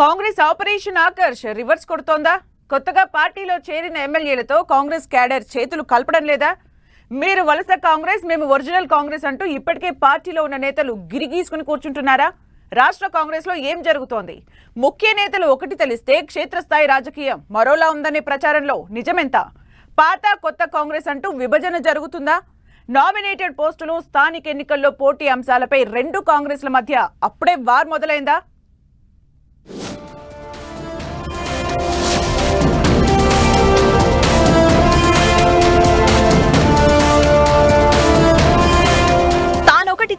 Congress operation Akarsh reverse కొడుతోందా? కొత్తగా పార్టీలో చేరిన ఎమ్మెల్యేలతో కాంగ్రెస్ క్యాడర్ చేతులు కలపడం లేదా? మీరు వలస కాంగ్రెస్ మేము ఒరిజినల్ కాంగ్రెస్ అంటూ ఇప్పటికే పార్టీలో ఉన్న నేతలు గిరిగీసుకుని కూర్చుంటున్నారా? రాష్ట్ర కాంగ్రెస్లో ఏం జరుగుతోంది? ముఖ్య నేతలు ఒకటి తెలిస్తే క్షేత్రస్థాయి రాజకీయం మరోలా ఉందనే ప్రచారంలో నిజమెంత? పాత కొత్త కాంగ్రెస్ అంటూ విభజన జరుగుతుందా? నామినేటెడ్ పోస్టులు స్థానిక ఎన్నికల్లో పోటీ అంశాలపై రెండు కాంగ్రెస్ల మధ్య అప్పుడే వార్ మొదలైందా?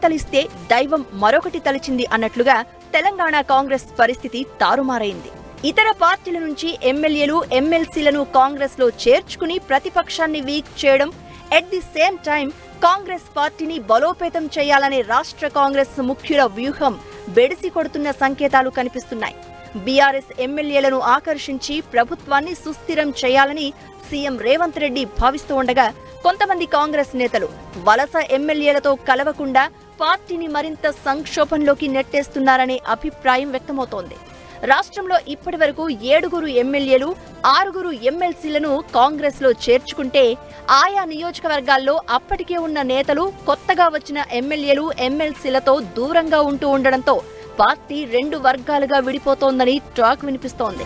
తలిస్తే దైవం మరొకటి తలిచింది అన్నట్లుగా తెలంగాణ కాంగ్రెస్ పరిస్థితి తారుమారైంది. ఇతర పార్టీల నుంచి ఎమ్మెల్యేలు ఎమ్మెల్సీలను కాంగ్రెస్లో చేర్చుకుని ప్రతిపక్షాన్ని వీక్ చేయడం at the same time Congress పార్టీని బలోపేతం చేయాలనే రాష్ట్ర కాంగ్రెస్ ముఖ్యుల వ్యూహం బెడిసి కొడుతున్న సంకేతాలు కనిపిస్తున్నాయి. బీఆర్ఎస్ ఎమ్మెల్యేలను ఆకర్షించి ప్రభుత్వాన్ని సుస్థిరం చేయాలని సీఎం రేవంత్ రెడ్డి భావిస్తూ ఉండగా కొంతమంది కాంగ్రెస్ నేతలు వలస ఎమ్మెల్యేలతో కలవకుండా పార్టీని మరింత సంక్షోభంలోకి నెట్టేస్తున్నారనే అభిప్రాయం వ్యక్తమవుతోంది. రాష్ట్రంలో ఇప్పటి వరకు ఏడుగురు ఎమ్మెల్యేలు ఆరుగురు ఎమ్మెల్సీలను కాంగ్రెస్లో చేర్చుకుంటే ఆయా నియోజకవర్గాల్లో అప్పటికే ఉన్న నేతలు కొత్తగా వచ్చిన ఎమ్మెల్యేలు ఎమ్మెల్సీలతో దూరంగా ఉంటూ ఉండడంతో పార్టీ రెండు వర్గాలుగా విడిపోతోందని టాక్ వినిపిస్తోంది.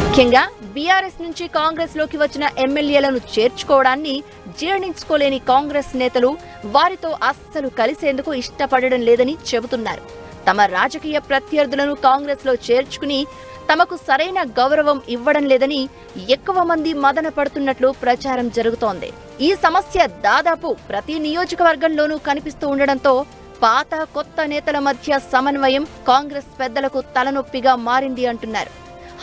ముఖ్యంగా బీఆర్ఎస్ నుంచి కాంగ్రెస్లోకి వచ్చిన ఎమ్మెల్యేలను చేర్చుకోవడాన్ని జీర్ణించుకోలేని కాంగ్రెస్ నేతలు వారితో అస్సలు కలిసేందుకు ఇష్టపడడం లేదని చెబుతున్నారు. తమ రాజకీయ ప్రత్యర్థులను కాంగ్రెస్లో చేర్చుకుని తమకు సరైన గౌరవం ఇవ్వడం లేదని ఎక్కువ మంది మదన పడుతున్నట్లు ప్రచారం జరుగుతోంది. ఈ సమస్య దాదాపు ప్రతి నియోజకవర్గంలోనూ కనిపిస్తూ ఉండడంతో పాత కొత్త నేతల మధ్య సమన్వయం కాంగ్రెస్ పెద్దలకు తలనొప్పిగా మారింది అంటున్నారు.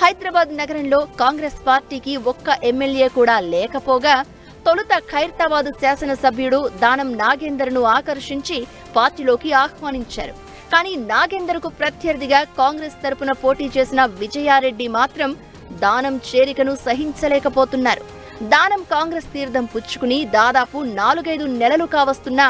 హైదరాబాద్ నగరంలో కాంగ్రెస్ పార్టీకి ఒక్క ఎమ్మెల్యే కూడా లేకపోగా తొలుత ఖైరతాబాద్ శాసనసభ్యుడు దానం నాగేందర్ను ఆకర్షించి పార్టీలోకి ఆహ్వానించారు. కానీ నాగేందర్కు ప్రత్యర్థిగా కాంగ్రెస్ తరపున పోటీ చేసిన విజయారెడ్డి మాత్రం దానం చేరికను సహించలేకపోతున్నారు. దానం కాంగ్రెస్ తీర్థం పుచ్చుకుని దాదాపు నాలుగైదు నెలలు కావస్తున్నా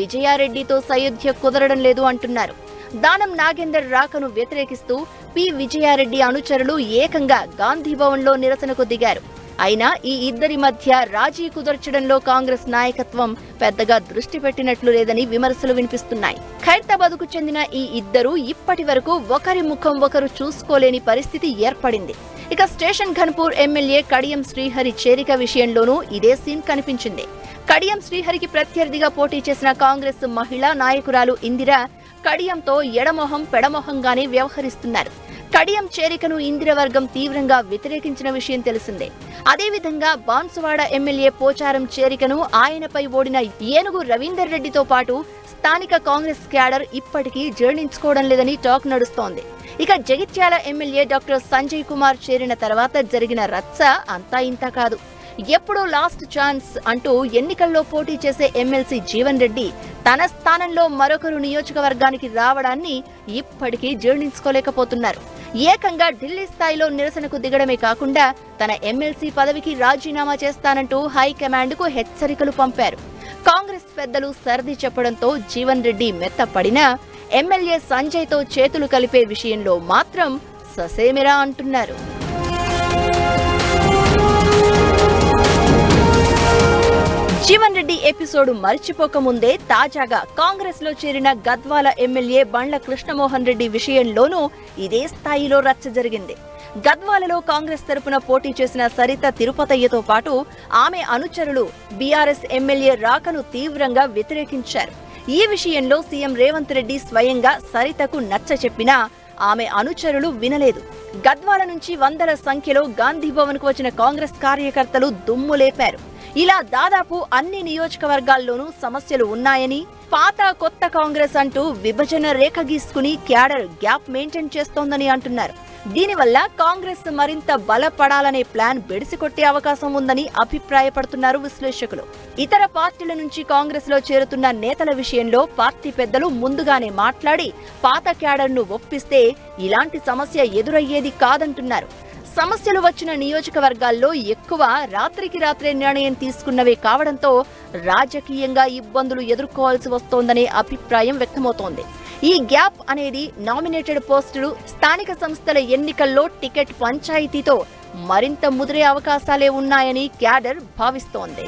విజయారెడ్డితో సయోధ్య కుదరడం లేదు అంటున్నారు. దానం నాగేందర్ రాకను వ్యతిరేకిస్తూ పి విజయారెడ్డి అనుచరులు ఏకంగా గాంధీ భవన్లో నిరసనకు దిగారు. అయినా ఈ ఇద్దరి మధ్య రాజీ కుదర్చడంలో కాంగ్రెస్ నాయకత్వం పెద్దగా దృష్టి పెట్టినట్లు లేదని విమర్శలు వినిపిస్తున్నాయి. ఖైరతాబాద్కు చెందిన ఈ ఇద్దరు ఇప్పటి వరకు ఒకరి ముఖం ఒకరు చూసుకోలేని పరిస్థితి ఏర్పడింది. ఇక స్టేషన్ ఘన్పూర్ ఎమ్మెల్యే కడియం శ్రీహరి చేరిక విషయంలోనూ ఇదే సీన్ కనిపించింది. కడియం శ్రీహరికి ప్రత్యర్థిగా పోటీ చేసిన కాంగ్రెస్ మహిళా నాయకురాలు ఇందిర కడియంతో ఎడమొహం పెడమొహంగానే వ్యవహరిస్తున్నారు. కడియం చేరికను ఇందిరవర్గం తీవ్రంగా వ్యతిరేకించిన విషయం తెలిసిందే. అదేవిధంగా బాన్సువాడ ఎమ్మెల్యే పోచారం చేరికను ఆయనపై ఓడిన ఏనుగు రవీందర్ రెడ్డితో పాటు స్థానిక కాంగ్రెస్ క్యాడర్ ఇప్పటికీ జీర్ణించుకోవడం లేదని టాక్ నడుస్తోంది. ఇక జగిత్యాల ఎమ్మెల్యే డాక్టర్ సంజయ్ కుమార్ చేరిన తర్వాత జరిగిన రచ్చ అంతా ఇంత కాదు. ఎప్పుడో లాస్ట్ ఛాన్స్ అంటూ ఎన్నికల్లో పోటీ చేసే ఎమ్మెల్సీ జీవన్ రెడ్డి తన స్థానంలో మరొకరు నియోజకవర్గానికి రావడాన్ని ఇప్పటికీ జీర్ణించుకోలేకపోతున్నారు. ఏకంగా ఢిల్లీ స్థాయిలో నిరసనకు దిగడమే కాకుండా తన ఎమ్మెల్సీ పదవికి రాజీనామా చేస్తానంటూ హైకమాండ్కు హెచ్చరికలు పంపారు. కాంగ్రెస్ పెద్దలు సర్ది చెప్పడంతో జీవన్ రెడ్డి మెత్తపడినా ఎమ్మెల్యే సంజయ్తో చేతులు కలిపే విషయంలో మాత్రం ససేమిరా అంటున్నారు. జీవన్ రెడ్డి ఎపిసోడ్ మర్చిపోకముందే తాజాగా కాంగ్రెస్లో చేరిన గద్వాల ఎమ్మెల్యే బండ్ల కృష్ణమోహన్ రెడ్డి విషయంలోనూ ఇదే స్థాయిలో రచ్చ జరిగింది. గద్వాలలో కాంగ్రెస్ తరపున పోటీ చేసిన సరిత తిరుపతయ్యతో పాటు ఆమె అనుచరులు బీఆర్ఎస్ ఎమ్మెల్యే రాకను తీవ్రంగా వ్యతిరేకించారు. ఈ విషయంలో సీఎం రేవంత్ రెడ్డి స్వయంగా సరితకు నచ్చ చెప్పినా ఆమె అనుచరులు వినలేదు. గద్వాల నుంచి వందల సంఖ్యలో గాంధీ వచ్చిన కాంగ్రెస్ కార్యకర్తలు దుమ్ము లేపారు. ఇలా దాదాపు అన్ని నియోజకవర్గాల్లోనూ సమస్యలు ఉన్నాయని పాత కొత్త కాంగ్రెస్ అంటూ విభజన రేఖ గీసుకుని క్యాడర్ గ్యాప్ మెయింటైన్ చేస్తోందని అంటున్నారు. దీనివల్ల కాంగ్రెస్ మరింత బలపడాలనే ప్లాన్ బెడిసికొట్టే అవకాశం ఉందని అభిప్రాయపడుతున్నారు విశ్లేషకులు. ఇతర పార్టీల నుంచి కాంగ్రెస్లో చేరుతున్న నేతల విషయంలో పార్టీ పెద్దలు ముందుగానే మాట్లాడి పాత క్యాడర్ను ఒప్పిస్తే ఇలాంటి సమస్య ఎదురయ్యేది కాదంటున్నారు. సమస్యలు వచ్చిన నియోజకవర్గాల్లో ఎక్కువ రాత్రికి రాత్రే నిర్ణయం తీసుకున్నవే కావడంతో రాజకీయంగా ఇబ్బందులు ఎదుర్కోవాల్సి వస్తోందనే అభిప్రాయం వ్యక్తమవుతోంది. ఈ గ్యాప్ అనేది నామినేటెడ్ పోస్టులు స్థానిక సంస్థల ఎన్నికల్లో టికెట్ పంచాయతీతో మరింత ముదిరే అవకాశాలే ఉన్నాయని క్యాడర్ భావిస్తోంది.